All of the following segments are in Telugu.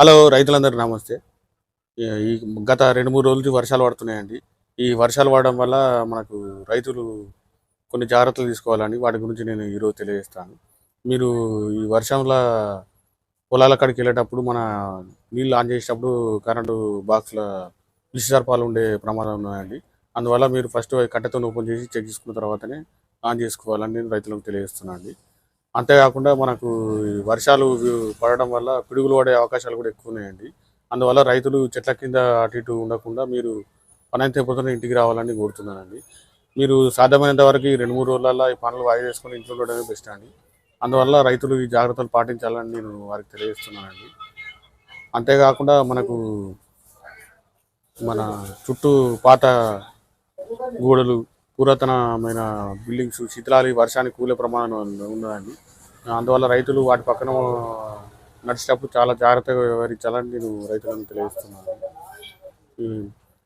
హలో రైతులందరూ నమస్తే. ఈ- గత రెండు మూడు రోజులు వర్షాలు పడుతున్నాయండి. ఈ వర్షాలు పడడం వల్ల మనకు రైతులు కొన్ని జాగ్రత్తలు తీసుకోవాలని వాటి గురించి నేను ఈరోజు తెలియజేస్తాను. మీరు ఈ వర్షంలో పొలాల కాడికి వెళ్ళేటప్పుడు మన నీళ్ళు ఆన్ చేసేటప్పుడు కరెంటు బాక్స్ల విషసర్పాలు ఉండే ప్రమాదం ఉన్నాయండి. అందువల్ల మీరు ఫస్ట్ కట్టెతో ఓపెన్ చేసి చెక్ చేసుకున్న తర్వాతనే ఆన్ చేసుకోవాలని నేను రైతులకు తెలియజేస్తున్నాను అండి అంతేకాకుండా మనకు వర్షాలు పడడం వల్ల పిడుగులు పడే అవకాశాలు కూడా ఎక్కువ ఉన్నాయండి. అందువల్ల రైతులు చెట్ల కింద అటు ఇటు ఉండకుండా మీరు పనైతే పొద్దున ఇంటికి రావాలని కోరుతున్నానండి. మీరు సాధ్యమైనంత వరకు ఈ రెండు మూడు రోజులలో ఈ పనులు వాయి చేసుకొని ఇంట్లో ఉండడమే బెస్ట్ అండి. అందువల్ల రైతులు ఈ జాగ్రత్తలు పాటించాలని నేను వారికి తెలియజేస్తున్నానండి. అంతేకాకుండా మనకు మన చుట్టూ పాత గోడలు పురాతనమైన బిల్డింగ్స్ శిథిలాలు ఈ వర్షానికి కూలే ప్రమాదం ఉన్నదండి. అందువల్ల రైతులు వాటి పక్కన నడిచేటప్పుడు చాలా జాగ్రత్తగా వ్యవహరించాలని నేను రైతులను తెలియజేస్తున్నాను.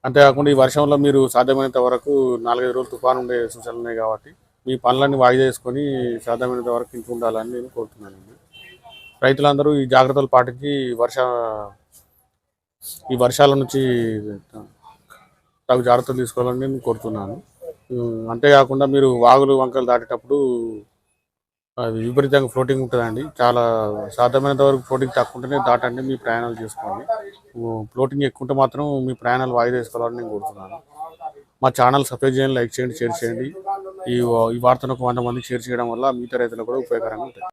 అంతేకాకుండా ఈ వర్షంలో మీరు సాధ్యమైనంత వరకు నాలుగైదు రోజులు తుఫాను ఉండే సూచనలు ఉన్నాయి కాబట్టి మీ పనులన్నీ వాయిదా వేసుకొని సాధ్యమైనంత వరకు ఇంట్లో ఉండాలని నేను కోరుతున్నానండి. రైతులందరూ ఈ జాగ్రత్తలు పాటించి వర్ష ఈ వర్షాల నుంచి తగు జాగ్రత్తలు తీసుకోవాలని నేను కోరుతున్నాను. అంతేకాకుండా మీరు వాగులు వంకలు దాటేటప్పుడు అది విపరీతంగా ఫ్లోటింగ్ ఉంటుందండి. చాలా సాధ్యమైనంత వరకు ఫ్లోటింగ్ తక్కువ ఉంటేనే దాటండి మీ ప్రయాణాలు చేసుకోండి. ఫ్లోటింగ్ ఎక్కువ ఉంటే మాత్రం మీ ప్రయాణాలు వాయిదా వేసుకోవాలని నేను కోరుతున్నాను. మా ఛానల్ సబ్స్క్రైబ్ చేయండి లైక్ చేయండి షేర్ చేయండి. ఈ ఈ వార్తను ఒక వంద మందికి షేర్ చేయడం వల్ల మిగతా రైతులకు కూడా ఉపయోగకరంగా ఉంటుంది.